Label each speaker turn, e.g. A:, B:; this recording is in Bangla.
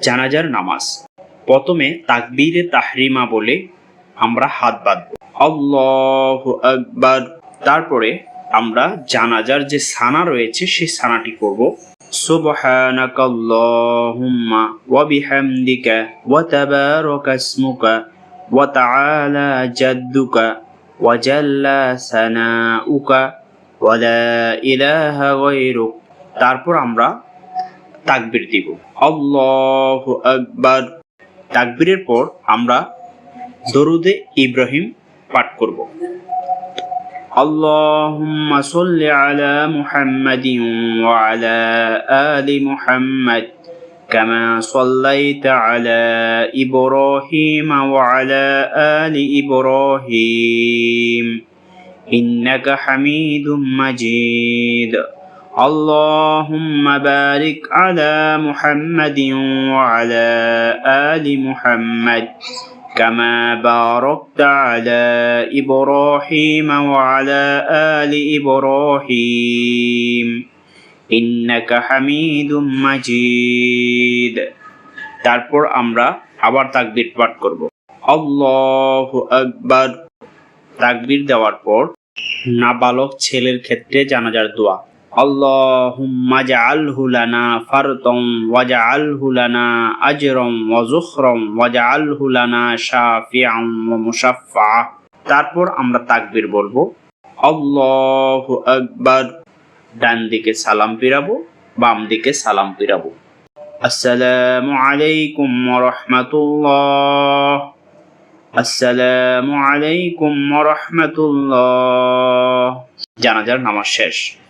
A: জানাজার নামাজ প্রথমে তাকবীরে তাহরিমা বলে আমরা হাত বাঁধব আল্লাহ আকবার তারপরে আমরা জানাজার যে সানা রয়েছে সেই সানাটি করব سبحانك اللهم وبحمدك وتبارك اسمك وتعالى جدك وجل ثناؤك ولا إله غيرك তারপর আমরা তাকবির দিব। আল্লাহ আকবার। তাকবিরের পর আমরা দরুদে ইব্রাহিম পাঠ করব। আল্লাহ সাল্লি আলা মুহাম্মাদিন ওয়া আলা আলি মুহাম্মাদ কামা সাল্লাইতা আলা ইব্রাহিম ওয়া اللهم بارك على محمد وعلى آل محمد كما باركت على إبراهيم وعلى آل إبراهيم إنك حميد مجيد তারপর আমরা আবার তাকবীর পাঠ করব আল্লাহু আকবার তাকবীর দেওয়ার পর নাবালক ছেলের ক্ষেত্রে জানাজার দোয়া তারপর আমরা তাকবীর বলব, আল্লাহু আকবার, ডান দিকে সালাম ফিরাবো, বাম দিকে সালাম ফিরাবো। আসসালামু আলাইকুম ওয়া রাহমাতুল্লাহ। আসসালামু আলাইকুম ওয়া রাহমাতুল্লাহ। জানাজার নামাজ শেষ।